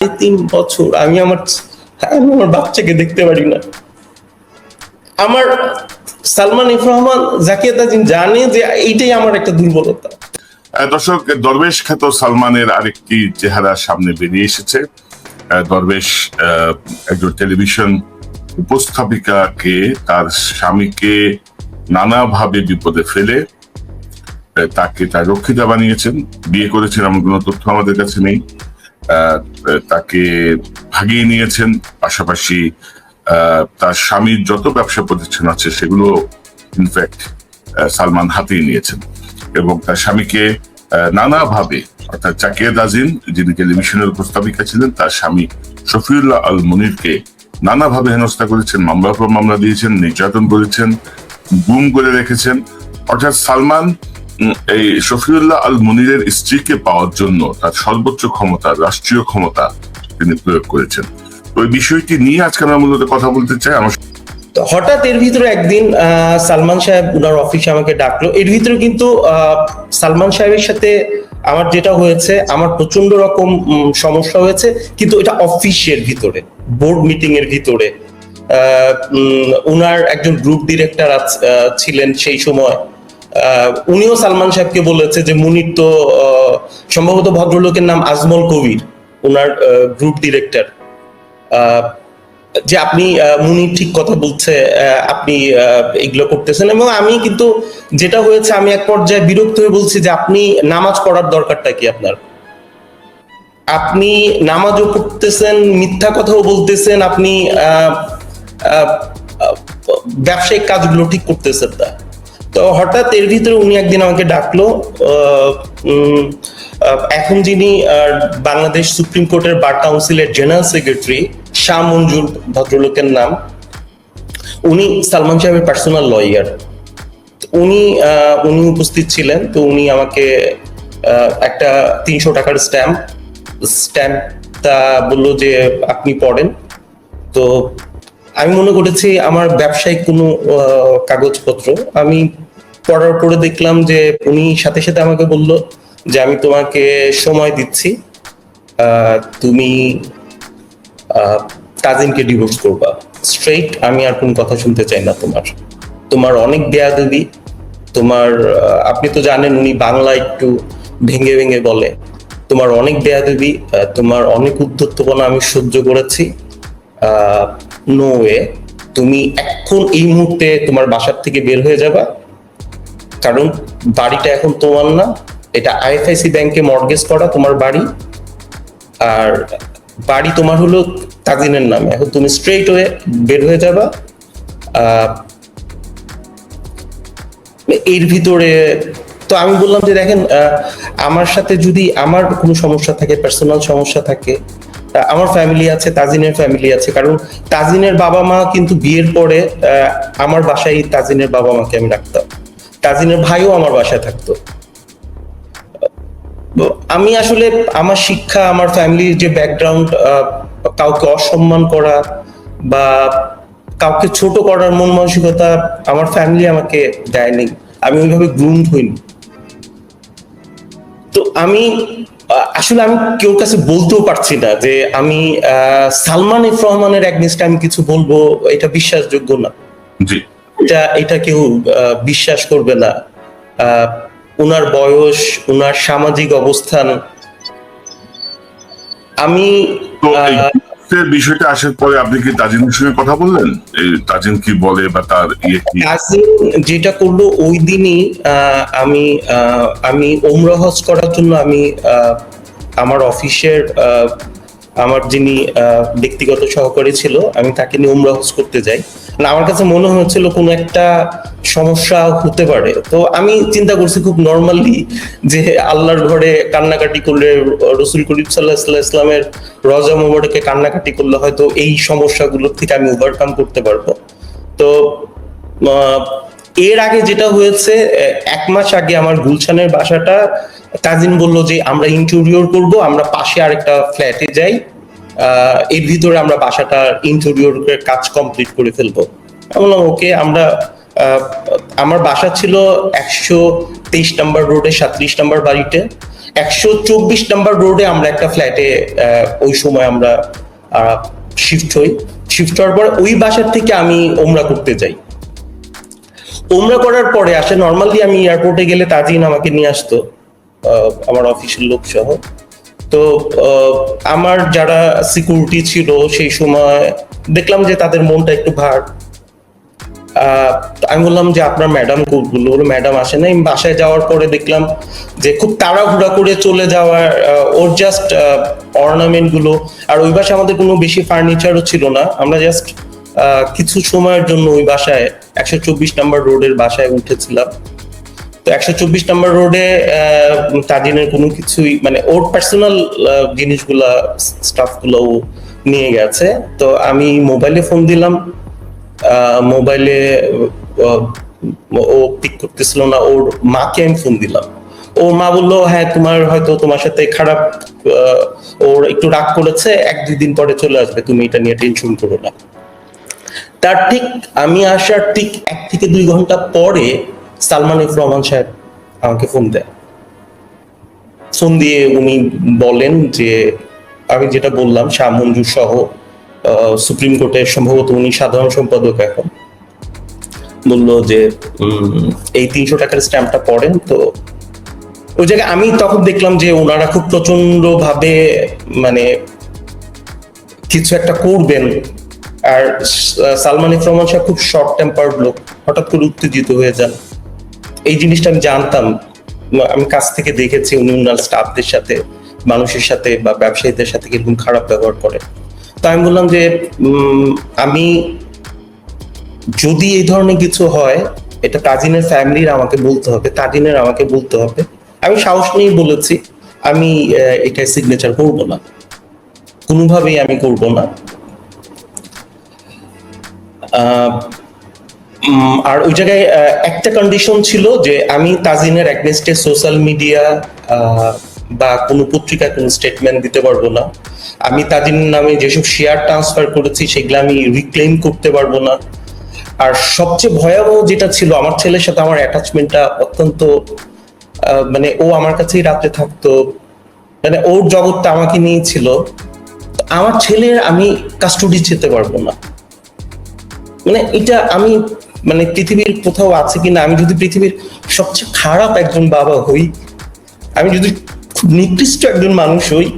তিন বছর আমি আমার আমি আমার বাচ্চাকে দেখতে পারি না। আমার সালমান ইফ রহমান, জাকিয়া তাজিন জানে যে এইটাই আমার একটা দুর্বলতা। দর্শক, দরবেশ খ্যাত সালমানের আরেকটি চেহারা সামনে বেরিয়ে এসেছে। দরবেশ একজন টেলিভিশন উপস্থাপিকাকে, তার স্বামীকে নানাভাবে বিপদে ফেলে তাকে তার রক্ষিতা বানিয়েছেন। বিয়ে করেছেন এমন কোনো তথ্য আমাদের কাছে নেই। তাকে ভাগিয়ে নিয়েছেন। পাশাপাশি তার স্বামীর যত ব্যবসা প্রতিষ্ঠান আছে, সেগুলো ইনফ্যাক্ট সালমান হাতিয়ে নিয়েছেন। এবং তার স্বামীকে নানাভাবে, অর্থাৎ জাকিয়া দাজিন, যিনি টেলিভিশনের উপস্থাপিকা ছিলেন, তার স্বামী শফিউল্লাহ আল মুনিরকে নানাভাবে হেনস্থা করেছেন, মামলার পর মামলা দিয়েছেন, নির্যাতন করেছেন, গুম করে রেখেছেন। অর্থাৎ সালমান এই শফিউল্লাহ আল মুনিরের স্ত্রীকে পাওয়ার জন্য তার সর্বোচ্চ ক্ষমতা, রাষ্ট্রীয় ক্ষমতা তিনি প্রয়োগ করেছেন। এই বিষয়টি নিয়ে আজকে আমরা মূলত কথা বলতে চাই। আমার হঠাৎ এর ভিতরে একদিন সালমান সাহেব উনার অফিসে আমাকে ডাকলো। এর ভিতরে কিন্তু সালমান সাহেবের সাথে আমার যেটা হয়েছে, আমার প্রচণ্ড রকম সমস্যা হয়েছে। কিন্তু এটা অফিসের ভিতরে বোর্ড মিটিং এর ভিতরে। উনার একজন গ্রুপ ডিরেক্টর ছিলেন সেই সময়। উনিও সালমান সাহেবকে বলেছে যে মুনির তো সম্ভবত ভদ্রলোকের নাম আজমল কবির, উনার গ্রুপ ডিরেক্টর যে আপনি মুনি ঠিক কথা বলছে আপনি এগুলো করতেছেন। এবং আমি কিন্তু যেটা হয়েছে, আমি এক পর্যায়ে বিরক্ত হয়ে বলছি যে আপনি নামাজ পড়ার দরকারটা কি আপনার? আপনি নামাজও পড়তেছেন, মিথ্যা কথাও বলতেছেন, আপনি ব্যবসায়িক কাজগুলো ঠিক করতেছেন না। তো হঠাৎ এর ভিতরে উনি একদিন আমাকে ডাকলো এখন যিনি বাংলাদেশ সুপ্রিম কোর্টের বার কাউন্সিলের জেনারেল সেক্রেটারি, শাহ মঞ্জুর ভদ্রলোকের নাম, উনি সালমান সাহেবের পার্সোনাল লয়ার উনি উনি উপস্থিত ছিলেন, তো উনি আমাকে একটা তিনশো টাকার স্ট্যাম্প স্ট্যাম্পটা বলল যে আপনি পড়েন। তো আমি মনে করেছি আমার ব্যবসায়িক কোনো কাগজপত্র। আমি পড়ার পরে দেখলাম যে উনি সাথে সাথে আমাকে বলল যে আমি তোমাকে সময় দিচ্ছি তুমি কাজিনকে ডিভোর্স করবা। স্ট্রেইট আমি আর কোনো কথা শুনতে চাই না তোমার। তোমার অনেক বেয়াদবি তোমার আপনি তো জানেন উনি বাংলা একটু ভেঙে ভেঙে বলে। তোমার অনেক বেয়াদবি আহ, তোমার অনেক উদ্ধত্তপনা আমি সহ্য করেছি। নো ওয়ে তুমি এখন এই মুহূর্তে তোমার বাসার থেকে বের হয়ে যাবা। কারণ বাড়িটা এখন তোমার না, এটা আইএফআইসি ব্যাংকে মর্গেজ করা তোমার বাড়ি। আর বাড়ি তোমার হলো তাজিনের নামে। এখন তুমি স্ট্রেট হয়ে বের হয়ে যাবা। এর ভিতরে, তো আমি বললাম যে দেখেন আমার সাথে যদি আমার কোনো সমস্যা থাকে পার্সোনাল সমস্যা থাকে আমার ফ্যামিলি আছে, তাজিনের ফ্যামিলি আছে। কারণ তাজিনের বাবা মা কিন্তু বিয়ের পরে আমার বাসায় তাজিনের বাবা মাকে আমি রাখতাম। তাজিনের ভাইও আমার বাসায় থাকতো। আমি আসলে আমার শিক্ষা, আমার ফ্যামিলির যে ব্যাকগ্রাউন্ড কাউকে অসম্মান করা বা কাউকে ছোট করার মন মানসিকতা আমার ফ্যামিলি আমাকে দেয়নি। আমি ওইভাবে গ্রুমড হইনি। তো আমি আসলে আমি কেউ কাছে বলতেও পারছি না যে আমি সালমান এফ রহমানের অ্যাগনিস্টে আমি কিছু বলব এটা বিশ্বাসযোগ্য না। জি। এটা এটা কেউ বিশ্বাস করবে না। আহ, উনার বয়স উনার সামাজিক অবস্থান আমি ডিভোর্সের বিষয়টা আসার পরে আপনি কি তাজিনের সঙ্গে কথা বললেন? এই তাজিন কি বলে বা তার ইয়ে কি? কাজিন যেটা করল, ওই দিনই আমি আমি ওমরা হজ করার জন্য আমি আমার অফিসের আমার যিনি ব্যক্তিগত সহকারী ছিল, আমি তাকে নিয়ে ওমরা হজ করতে যাই। না আমার কাছে মনে হয়েছিল কোনো একটা সমস্যা হতে পারে। তো আমি চিন্তা করছি খুব নর্মালি যে আল্লাহর ঘরে কান্নাকাটি করলে, রসুল করিম সাল্লাহ ইসলামের রজা মোবারকে কান্নাকাটি করলে হয়তো এই সমস্যাগুলোর থেকে আমি ওভারকাম করতে পারব। তো এর আগে যেটা হয়েছে এক মাস আগে আমার গুলশানের বাসাটা, কাজিন বলল যে, আমরা ইন্টেরিয়র করব, আমরা পাশে আরেকটা ফ্ল্যাটে যাই এর ভিতরে আমরা বাসাটা ইন্টেরিয়র কাজ কমপ্লিট করে ফেলব। বললাম, ওকে, আমরা আমার বাসা ছিল একশো তেইশ নাম্বার রোডে, সাতত্রিশ নাম্বার বাড়িতে। একশো চব্বিশ নাম্বার রোডে আমরা একটা ফ্ল্যাটে ওই সময় আমরা শিফট হই। শিফট হওয়ার পর ওই বাসার থেকে আমি ওমরা করতে যাই। ওমরা করার পরে আসে নর্মালি আমি এয়ারপোর্টে গেলে তাজিন আমাকে নিয়ে আসতো আমার অফিসের লোক সহ। তো আমার যারা সিকিউরিটি ছিল সেই সময় দেখলাম যে তাদের মনটা একটু ভার। আমি বললাম যে আপনার ম্যাডাম বলল ম্যাডাম আসে না আমি বাসায় যাওয়ার পরে দেখলাম যে খুব তাড়াহুড়া করে চলে যাওয়ার ওর জাস্ট অর্নামেন্টগুলো। আর ওই বাসায় আমাদের কোনো বেশি ফার্নিচারও ছিল না। আমরা জাস্ট কিছু সময়ের জন্য ওই বাসায় একশো চব্বিশ নাম্বার রোডের বাসায় উঠেছিলাম। তো একশো চব্বিশ নাম্বার রোডে তাজিনের কোনো কিছুই মানে ওর পার্সোনাল জিনিসগুলা স্টাফগুলো নিয়ে গেছে। তো আমি মোবাইলে ফোন দিলাম। মোবাইলে ও পিক করতেছিল না, ওর মাকে আমি ফোন দিলাম। ওর মা বলল হ্যাঁ তোমার হয়তো তোমার সাথে খারাপ ওর একটু রাগ করেছে, এক দুই দিন পরে চলে আসবে, তুমি এটা নিয়ে টেনশন করো না। তার ঠিক আমি আসার ঠিক এক থেকে দুই ঘণ্টা পরে সালমান ইফ রহমান সাহেব আমাকে ফোন দেয়। ফোন দিয়ে উনি বলেন যে, আমি যেটা বললাম, শাহ মঞ্জুর সহ সুপ্রিম কোর্টের সম্ভবত উনি সাধারণ সম্পাদক এখন। বলল যে এই তিনশো টাকার স্ট্যাম্পটা পড়েন তো। ওই জায়গায় আমি তখন দেখলাম যে ওনারা খুব প্রচণ্ড ভাবে মানে কিছু একটা করবেন। আর সালমান ইফ সাহেব খুব শর্ট টেম্পার্ড লোক, হঠাৎ করে উত্তেজিত হয়ে যান। এই জিনিসটা আমি জানতাম আমি কাছ থেকে দেখেছি উনি উনার স্টাফদের সাথে, মানুষের সাথে বা ব্যবসায়ীদের সাথে কীরকম খারাপ ব্যবহার করে তো আমি বললাম যে আমি যদি এই ধরনের কিছু হয়, এটা তাজিনের ফ্যামিলির আমাকে বলতে হবে, তাজিনের আমাকে বলতে হবে। আমি সাহস নিয়ে বলেছি, আমি এটাই সিগনেচার করব না। কোনোভাবেই আমি করব না। আর ওই জায়গায় একটা কন্ডিশন ছিল যে আমি তাজিনের অ্যাগনেস্টে সোশ্যাল মিডিয়া বা কোনো পত্রিকায় কোনো স্টেটমেন্ট দিতে পারব না। আমি তাজিনের নামে যেসব শেয়ার ট্রান্সফার করেছি, সেগুলো আমি রিক্লেম করতে পারব না। আর সবচেয়ে ভয়াবহ যেটা ছিল, আমার ছেলের সাথে আমার অ্যাটাচমেন্টটা অত্যন্ত মানে ও আমার কাছেই রাতে থাকতো। মানে ওর জগৎটা আমাকে নিয়ে ছিল আমার ছেলের আমি কাস্টডি যেতে পারব না। মানে এটা আমি মানে পৃথিবীর কোথাও আছে কিনা, আমি যদি পৃথিবীর সবচেয়ে খারাপ একজন বাবা হই, আমি যদি খুব নিকৃষ্ট একজন মানুষ হই,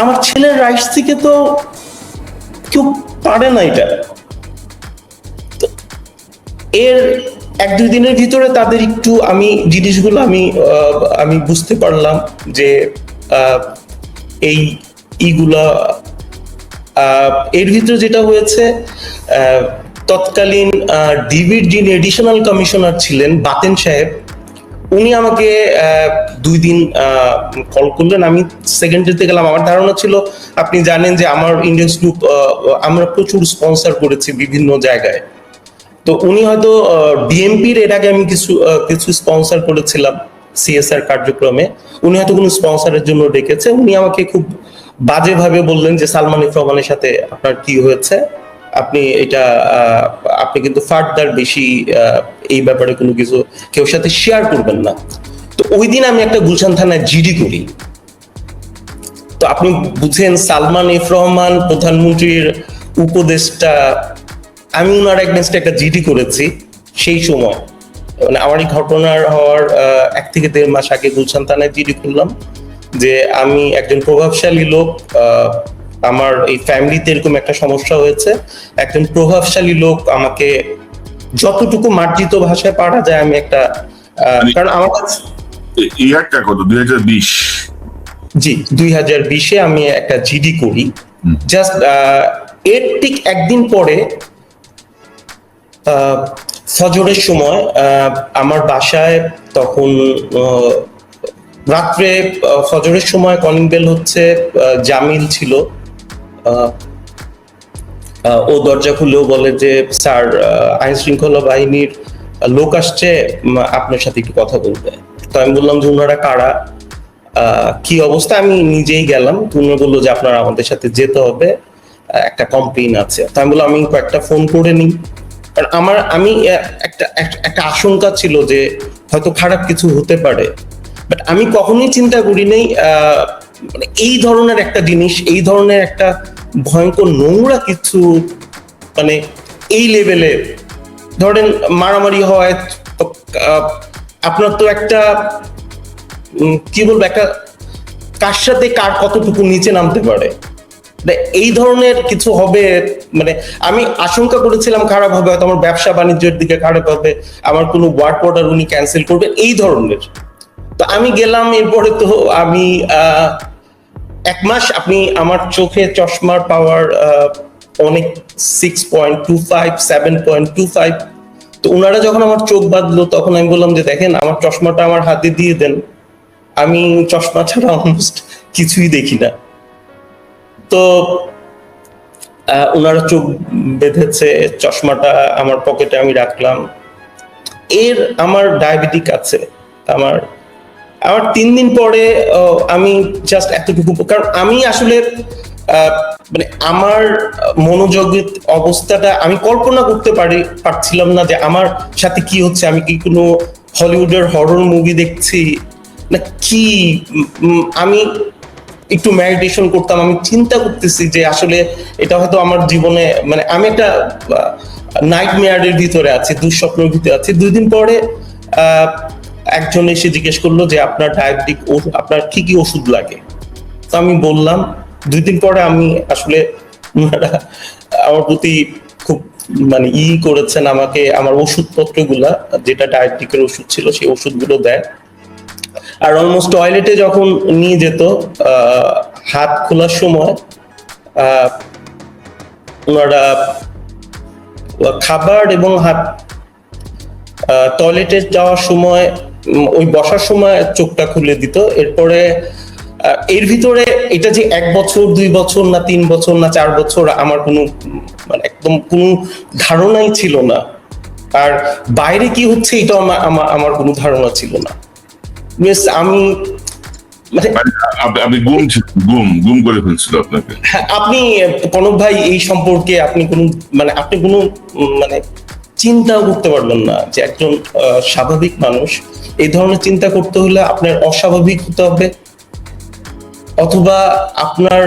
আমার ছেলের রাইটস থেকে তো কেউ পারে না এটা। এর এক দুই দিনের ভিতরে তাদের একটু আমি জিনিসগুলো আমি আমি বুঝতে পারলাম যে এই ইগুলা এর ভিতরে যেটা হয়েছে তৎকালীন ডিবির যিনি এডিশনাল কমিশনার ছিলেন বাতেন সাহেব। উনি আমাকে দুই দিন কল করলেন। আমি সেকেন্ডারিতে গেলাম। আমার ধারণা ছিল, আপনি জানেন যে আমার ইন্ডিয়ান গ্রুপ আমরা প্রচুর স্পন্সর করেছি বিভিন্ন জায়গায়। তো উনি হয়তো ডিএমপির এর আগে আমি কিছু কিছু স্পন্সর করেছিলাম সিএসআর কার্যক্রমে। উনি হয়তো কোনো স্পন্সরের জন্য ডেকেছে। উনি আমাকে খুব বাজেভাবে বললেন যে, সালমান ইফ সাথে আপনার কি হয়েছে? আপনি এটা আপনি কিন্তু ফার্দার বেশি এই ব্যাপারে কোনো কিছু কেউ সাথে শেয়ার করবেন না। তো ওই দিন আমি একটা গুলশান থানায় জিডি করি। তো আপনি বুঝেন, সালমান এফ রহমান, প্রধানমন্ত্রীর উপদেষ্টা, আমি ওনার এগনেস্টে একটা জিডি করেছি সেই সময়। মানে আমার এই ঘটনার হওয়ার এক থেকে দেড় মাস আগে গুলশান থানায় জিডি করলাম যে আমি একজন প্রভাবশালী লোক আমার এই ফ্যামিলিতে এরকম একটা সমস্যা হয়েছে। একজন প্রভাবশালী লোক আমাকে যতটুকু মার্জিত ভাষায় পারা যায় আমি একটা কারণ আমার কাছে ইয়ারটা কত? দুই হাজার বিশ? জি দুই হাজার বিশে আমি একটা জিডি করি। জাস্ট এর ঠিক একদিন পরে আহ, ফজরের সময় আহ, আমার বাসায় তখন রাত্রে ফজরের সময় কলিং বেল হচ্ছে জামিল ছিল। ও দরজা খুলেও বলে যে, স্যার আইন শৃঙ্খলা বাহিনীর লোক আসছে আপনার সাথে একটু কথা বলবে। তো আমি বললাম যে ওনারা কারা? কি অবস্থা? আমি নিজেই গেলাম। তো উনি বলল যে, আপনার আমাদের সাথে যেতে হবে। একটা কমপ্লেন আছে। তো আমি বললাম, আমি কয়েকটা ফোন করে নিই। কারণ আমার, আমি একটা একটা- আশঙ্কা ছিল যে, হয়তো খারাপ কিছু হতে পারে। বাট আমি কখনোই চিন্তা করি নাই মানে এই ধরনের একটা জিনিস, এই ধরনের একটা ভয়ঙ্কর নোংরা কিছু মানে এই লেভেলে ধরেন মারামারি হয় আপনার তো একটা কি বলব, একটা কার সাথে কার কতটুকু নিচে নামতে পারে? তা এই ধরনের কিছু হবে মানে আমি আশঙ্কা করেছিলাম খারাপ হবে, হয়তো আমার ব্যবসা বাণিজ্যের দিকে খারাপ হবে, আমার কোনো ওয়ার্ড অর্ডার উনি ক্যান্সেল করবে, এই ধরনের। তো আমি গেলাম, এরপরে তো আমি এক মাস আপনি আমার চোখে চশমার পাওয়ার অনেক six point two five seven point two five তো ওনারা যখন আমার চোখ বাঁধলো, তখন আমি বললাম যে, দেখেন, আমার চশমাটা আমার হাতে দিয়ে দেন। আমি চশমা ছাড়া অলমোস্ট কিছুই দেখি না। তো ওনারা চোখ বেঁধেছে, চশমাটা আমার পকেটে আমি রাখলাম। এর আমার ডায়াবেটিক আছে, আমার আমার তিন দিন পরে আমি জাস্ট এতটুকু কারণ আমি আসলে মানে আমার মনোযোগের অবস্থাটা আমি কল্পনা করতে পারি, পারছিলাম না যে আমার সাথে কি হচ্ছে, আমি কি কোনো হলিউডের হরর মুভি দেখছি, না কি আমি একটু মেডিটেশন করতাম, আমি চিন্তা করতেছি যে আসলে এটা হয়তো আমার জীবনে মানে আমি একটা নাইট মেয়ারের ভিতরে আছি, দুঃস্বপ্নের ভিতরে আছি। দুই দিন পরে একজন এসে জিজ্ঞেস করল যে আপনার ডায়াবেটিক আপনার কি কি ওষুধ লাগে? তো আমি বললাম, দুই দিন পরে আমি আসলে আমার প্রতি খুব মানে ই করেছেন আমাকে, আমার ওষুধপত্রগুলা যেটা ডায়াবেটিকের ওষুধ ছিল, সেই ওষুধগুলো দেয়। আর অলমোস্ট টয়লেটে যখন নিয়ে যেত হাত খোলার সময় ওনারা, খাবার এবং হাত টয়লেটে যাওয়ার সময় ওই বসার সময় চোখটা খুলে দিত। এরপরে এর ভিতরে এটা যে এক বছর দুই বছর না তিন বছর না চার বছর আমার কোনো মানে একদম কোনো ধারণাই ছিল না। আর বাইরে কি হচ্ছে এটা আমার আমার- কোনো ধারণা ছিল না। আমি মানে মানে আপনি গুম গুম গুম করে ফেলছিল আপনাকে। হ্যাঁ, আপনি কনক ভাই এই সম্পর্কে আপনি কোন মানে আপনি কোনো মানে চিন্তাও করতে পারবেন না যে একজন স্বাভাবিক মানুষ, এই ধরনের চিন্তা করতে হলে আপনার অস্বাভাবিক হতে হবে। অথবা আপনার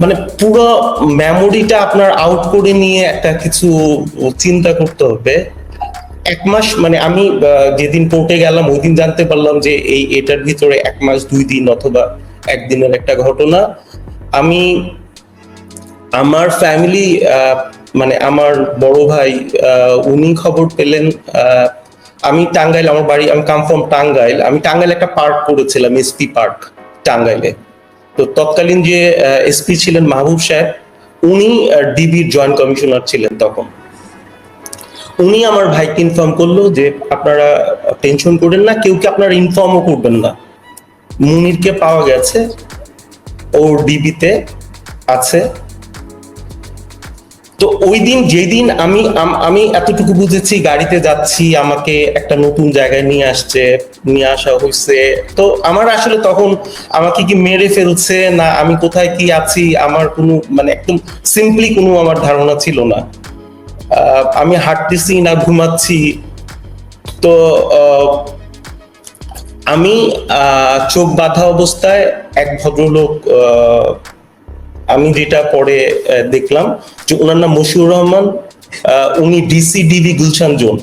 মানে পুরো মেমোরিটা আপনার আউট করে নিয়ে একটা কিছু চিন্তা করতে হবে। এক মাস মানে আমি যেদিন কোর্টে গেলাম ওই দিন জানতে পারলাম যে এই এটার ভিতরে এক মাস, দুই দিন অথবা একদিনের একটা ঘটনা। আমি আমার ফ্যামিলি মানে আমার বড় ভাই উনি খবর পেলেন আমি টাঙ্গাইল, আমার বাড়ি, আমি কাম ফ্রম টাঙ্গাইল। আমি টাঙ্গাইল একটা পার্ক করেছিলাম এসপি পার্ক টাঙ্গাইলে। তো তৎকালীন যে এসপি ছিলেন মাহবুব সাহেব, উনি ডিবির জয়েন্ট কমিশনার ছিলেন তখন। উনি আমার ভাইকে ইনফর্ম করল যে, আপনারা টেনশন করেন না, কেউ কি আপনারা ইনফর্মও করবেন না। মুনিরকে পাওয়া গেছে ওর ডিবিতে আছে। তো ওই দিন যেদিন আমি আমি এতটুকু বুঝেছি গাড়িতে যাচ্ছি, আমাকে একটা নতুন জায়গায় নিয়ে আসছে, নিয়ে আসা হয়েছে। তো আমার আসলে তখন আমাকে কি মেরে ফেলছে, না আমি কোথায় কি আছি, আমার কোনো মানে একদম সিম্পলি কোনো আমার ধারণা ছিল না। আমি হাঁটতেছি না, ঘুমাচ্ছি। তো আমি চোখ বাঁধা অবস্থায় এক ভদ্রলোক আমি যেটা পরে দেখলাম যে ওনার নাম মশিউর রহমান উনি ডিসি ডিবি গুলশান জোন।